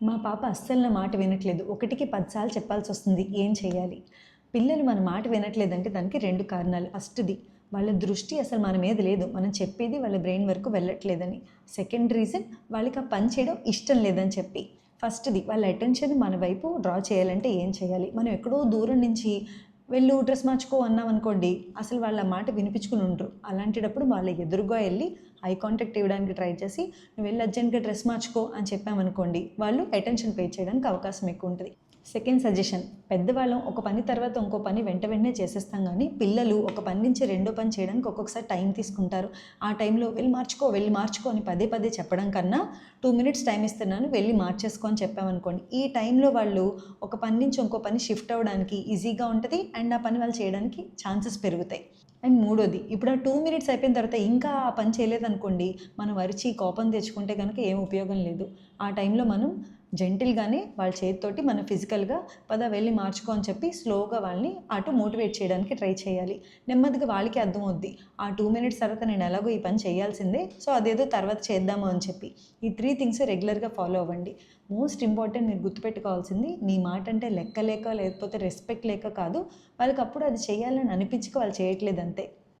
మా పాప అస్సలు నా మాట వినట్లేదు. ఒకటికి పదిసార్లు చెప్పాల్సి వస్తుంది. ఏం చేయాలి పిల్లలు మన మాట వినట్లేదంటే దానికి రెండు కారణాలు. ఫస్ట్ది వాళ్ళ దృష్టి అసలు మన మీద లేదు. మనం చెప్పేది వాళ్ళ బ్రెయిన్ వరకు వెళ్ళట్లేదని. సెకండ్ రీజన్ వాళ్ళకి ఆ పని చేయడం ఇష్టం లేదని చెప్పి. ఫస్ట్ది వాళ్ళ అటెన్షన్ మన వైపు డ్రా చేయాలంటే ఏం చేయాలి మనం ఎక్కడో దూరం నుంచి వెళ్ళు డ్రెస్ మార్చుకో అన్నాం అనుకోండి అసలు వాళ్ళ మాట వినిపించుకుని ఉండరు. అలాంటిటప్పుడు వాళ్ళ ఎదురుగా వెళ్ళి ఐ కాంటాక్ట్ ఇవ్వడానికి ట్రై చేసి నువ్వు వెళ్ళి అర్జెంట్గా డ్రెస్ మార్చుకో అని చెప్పామనుకోండి వాళ్ళు అటెన్షన్ పే చేయడానికి అవకాశం ఎక్కువ ఉంటుంది. సెకండ్ సజెషన్ పెద్దవాళ్ళం ఒక పని తర్వాత ఇంకో పని వెంట వెంటనే చేసేస్తాం కానీ పిల్లలు ఒక పని నుంచి రెండో పని చేయడానికి ఒక్కొక్కసారి టైం తీసుకుంటారు. ఆ టైంలో వెళ్ళి మార్చుకో వెళ్ళి మార్చుకో అని పదే పదే చెప్పడం కన్నా టూ మినిట్స్ టైం ఇస్తున్నాను వెళ్ళి మార్చేసుకో అని చెప్పామనుకోండి. ఈ టైంలో వాళ్ళు ఒక పని నుంచి ఇంకో పని షిఫ్ట్ అవ్వడానికి ఈజీగా ఉంటుంది అండ్ ఆ పని వాళ్ళు చేయడానికి ఛాన్సెస్ పెరుగుతాయి. అండ్ మూడోది ఇప్పుడు ఆ టూ మినిట్స్ అయిపోయిన తర్వాత ఇంకా ఆ పని చేయలేదనుకోండి మనం అరిచి కోపం తెచ్చుకుంటే కనుక ఏం ఉపయోగం లేదు. ఆ టైంలో మనం జెంటిల్గానే వాళ్ళ చేతితోటి మనం ఫిజికల్గా పద వెళ్ళి మార్చుకో అని చెప్పి స్లోగా వాళ్ళని అటు మోటివేట్ చేయడానికి ట్రై చేయాలి. నెమ్మదిగా వాళ్ళకి అర్థమవుద్ది. ఆ టూ మినిట్స్ తర్వాత నేను ఎలాగో ఈ పని చేయాల్సిందే సో అదేదో తర్వాత చేద్దాము అని చెప్పి. ఈ త్రీ థింగ్స్ రెగ్యులర్గా ఫాలో అవ్వండి. మోస్ట్ ఇంపార్టెంట్ మీరు గుర్తుపెట్టుకోవాల్సింది మీ మాట అంటే లెక్క లేక లేకపోతే రెస్పెక్ట్ లేక కాదు వాళ్ళకి అప్పుడు అది చేయాలని అనిపించక వాళ్ళు చేయట్లేదు అంతే.